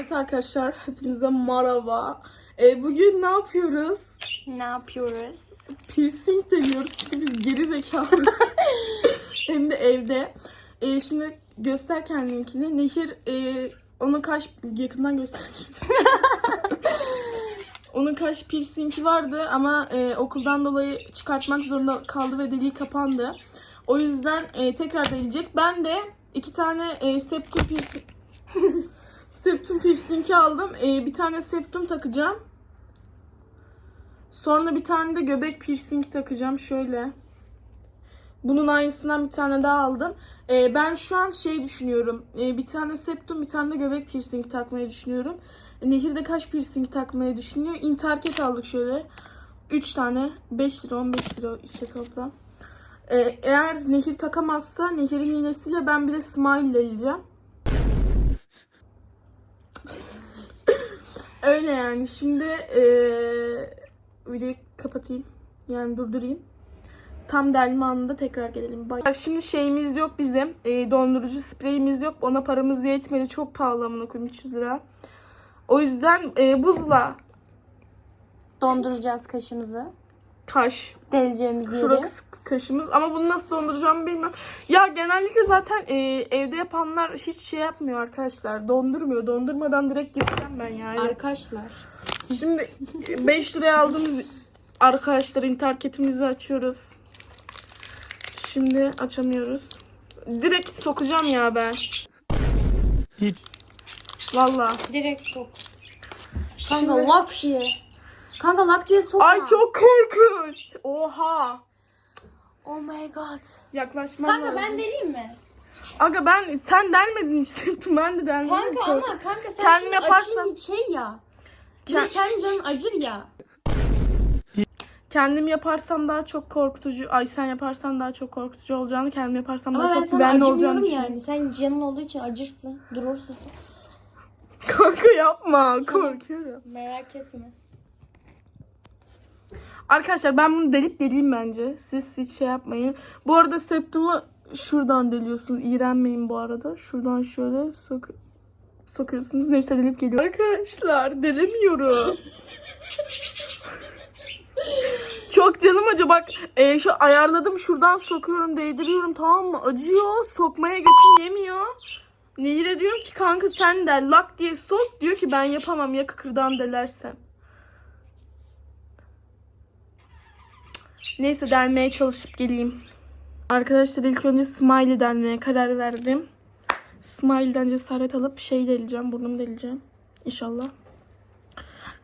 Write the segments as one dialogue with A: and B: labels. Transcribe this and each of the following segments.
A: Evet arkadaşlar hepinize merhaba. Ee, bugün ne yapıyoruz?
B: Ne yapıyoruz?
A: Piercing deniyoruz çünkü biz geri zekalıyız. Hem de evde. Ee, şimdi göster kendininkini. Nehir e, onun kaş yakından göster. onun kaş piercingi vardı ama e, okuldan dolayı çıkartmak zorunda kaldı ve deliği kapandı. O yüzden e, tekrar delecek. Ben de iki tane e, septum piercing septum piercingi aldım. E, bir tane septum takacağım. Sonra bir tane de göbek piercing takacağım şöyle. Bunun aynısından bir tane daha aldım. Ee, ben şu an şey düşünüyorum. Ee, bir tane septum, bir tane de göbek piercing takmayı düşünüyorum. Nehir'de kaş piercing takmayı düşünüyor. Interket aldık şöyle. 3 tane. 5 lira, 15 lira işte toplam. Ee, eğer Nehir takamazsa Nehir'in iğnesiyle ben bir de smile eleyeceğim. Öyle yani. Şimdi eee videoyu kapatayım. Yani durdurayım. Tam delme anında tekrar gelelim. Bye. Şimdi şeyimiz yok bizim. Eee, dondurucu spreyimiz yok. Ona paramız yetmedi. Çok pahalı amına koyayım 300 lira. O yüzden eee, buzla
B: Donduracağız kaşımızı.
A: Kaş.
B: Deleceğimiz yeri.
A: Şurası kaşımız. Ama bunu nasıl donduracağımı bilmem. Ya genellikle zaten eee, evde yapanlar hiç şey yapmıyor arkadaşlar. Dondurmuyor. Dondurmadan direkt girsem ben ya. Evet.
B: Arkadaşlar.
A: Şimdi 5 liraya aldığımız arkadaşlar interketimizi açıyoruz. Şimdi açamıyoruz. Direkt sokacağım ya ben. Valla.
B: Direkt sok. Kanka lak diye. Kanka lak diye sokma.
A: Ay çok korkunç. Oha.
B: Oh my god.
A: Yaklaşmam
B: Kanka
A: lazım.
B: ben deliyim mi?
A: Aga ben sen delmedin işte. Ben de delmedim.
B: Kanka ama kanka sen
A: Kendim
B: şimdi
A: yaparsam-
B: acı şey ya. Bir de
A: Kend-
B: senin canın acır ya.
A: Kendim yaparsam daha çok korkutucu. Ay sen yaparsan daha çok korkutucu olacağını, kendim yaparsam daha
B: ben
A: çok
B: sana
A: güvenli olacağını
B: acımıyorum
A: düşünüyorum.
B: yani. Sen canın olduğu için acırsın. Durursun.
A: Kanka yapma. Korkuyorum.
B: Merak etme.
A: Arkadaşlar ben bunu delip deleyim bence. Siz hiç şey yapmayın. Bu arada septumu şuradan deliyorsun. İğrenmeyin bu arada. Şuradan şöyle sok sokuyorsunuz. Neyse delip geliyor. Arkadaşlar delemiyorum. Çok canım acı bak e, şu ayarladım şuradan sokuyorum değdiriyorum tamam mı acıyor sokmaya götüm yemiyor Nehir'e diyorum ki kanka sen del lak diye sok diyor ki ben yapamam ya kıkırdan delersem Neyse delmeye çalışıp geleyim. Arkadaşlar ilk önce Smiley delmeye karar verdim. Smiley'den cesaret alıp şey deleceğim. Burnumu deleceğim. İnşallah.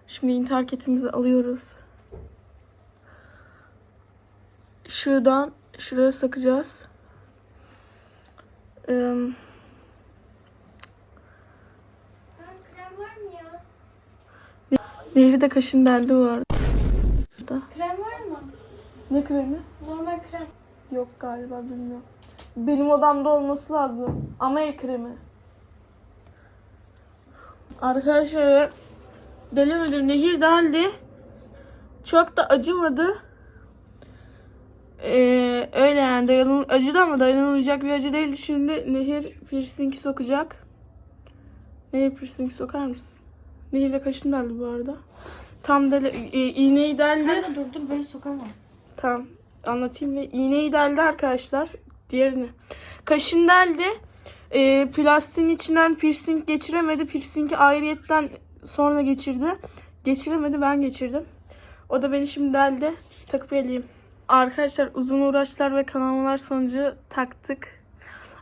A: Şimdi interketimizi alıyoruz. Şuradan şuraya sakacağız. Ee,
B: krem var mı ya?
A: Nehri de kaşın deldi bu arada. Ne kremi?
B: Normal krem.
A: Yok galiba bilmiyorum. Benim odamda olması lazım. Ama el kremi. Arkadaşlar delemedim. Nehir deldi. Çok da acımadı. Ee, öyle yani dayanıl acıdı ama dayanılmayacak bir acı değildi. Şimdi Nehir piercingi sokacak. Nehir piercingi sokar mısın? Nehir de kaşın deldi bu arada. Tam dele, e, iğneyi deldi.
B: Kanka dur dur böyle sokamam.
A: Tamam anlatayım ve iğneyi deldi arkadaşlar. Diğerini. Kaşın deldi. E, plastiğin içinden piercing geçiremedi. Piercingi ayrıyetten sonra geçirdi. Geçiremedi ben geçirdim. O da beni şimdi deldi. Takıp geleyim. Arkadaşlar uzun uğraşlar ve kanamalar sonucu taktık.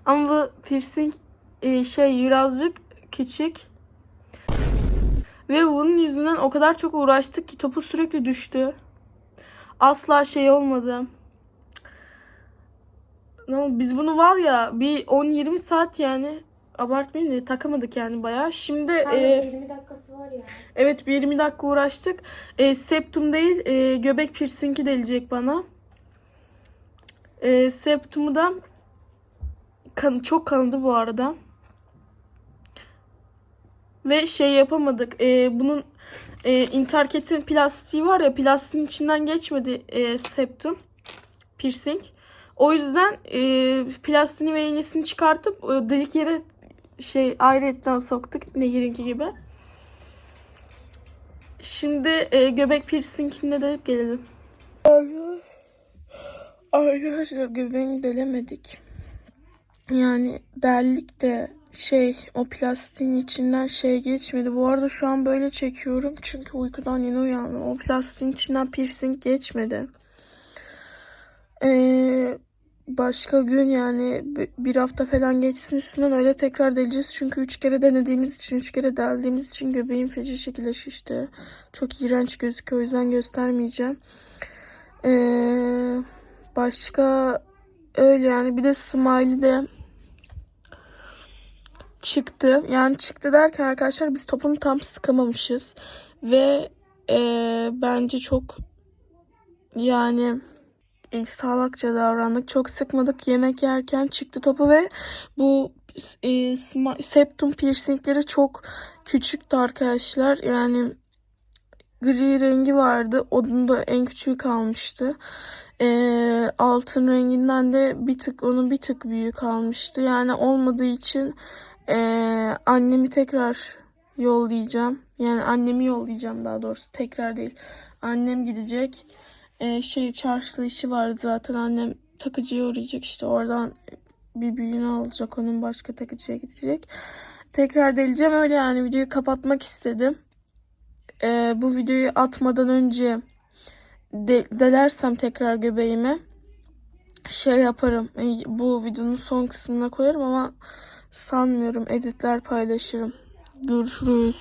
A: Ama bu piercing e, şey birazcık küçük. Ve bunun yüzünden o kadar çok uğraştık ki topu sürekli düştü asla şey olmadı. Biz bunu var ya bir 10-20 saat yani abartmayayım da takamadık yani bayağı. Şimdi e,
B: 20 dakikası var ya.
A: evet bir 20 dakika uğraştık. E, septum değil e, göbek piercingi delecek bana. E, septumu da kan, çok kanadı bu arada. Ve şey yapamadık. E, bunun e, interketin plastiği var ya plastiğin içinden geçmedi e, septum piercing. O yüzden e, plastiğini ve iğnesini çıkartıp e, delik yere şey ayrıyetten soktuk nehirinki gibi. Şimdi e, göbek piercingine de gelelim. Arkadaşlar göbeğimi delemedik. Yani deldik de şey o plastiğin içinden şey geçmedi. Bu arada şu an böyle çekiyorum çünkü uykudan yeni uyandım. O plastiğin içinden piercing geçmedi. Ee, başka gün yani bi- bir hafta falan geçsin üstünden öyle tekrar deleceğiz. Çünkü üç kere denediğimiz için, üç kere deldiğimiz için göbeğim feci şekilde şişti. Çok iğrenç gözüküyor o yüzden göstermeyeceğim. Ee, başka öyle yani bir de smiley de çıktı. Yani çıktı derken arkadaşlar biz topunu tam sıkamamışız. Ve eee, bence çok yani e, salakça davrandık. Çok sıkmadık. Yemek yerken çıktı topu ve bu e, septum piercingleri çok küçüktü arkadaşlar. Yani gri rengi vardı. Onun da en küçüğü kalmıştı. Ee, altın renginden de bir tık onun bir tık büyüğü kalmıştı. Yani olmadığı için ee, annemi tekrar yollayacağım. Yani annemi yollayacağım daha doğrusu. Tekrar değil. Annem gidecek. Ee, şey çarşıda işi vardı zaten. Annem takıcıya uğrayacak işte oradan bir büyüğünü alacak. Onun başka takıcıya gidecek. Tekrar deleceğim öyle yani videoyu kapatmak istedim. Ee, bu videoyu atmadan önce de- delersem tekrar göbeğime şey yaparım. e, Bu videonun son kısmına koyarım ama sanmıyorum. Editler paylaşırım. Görüşürüz.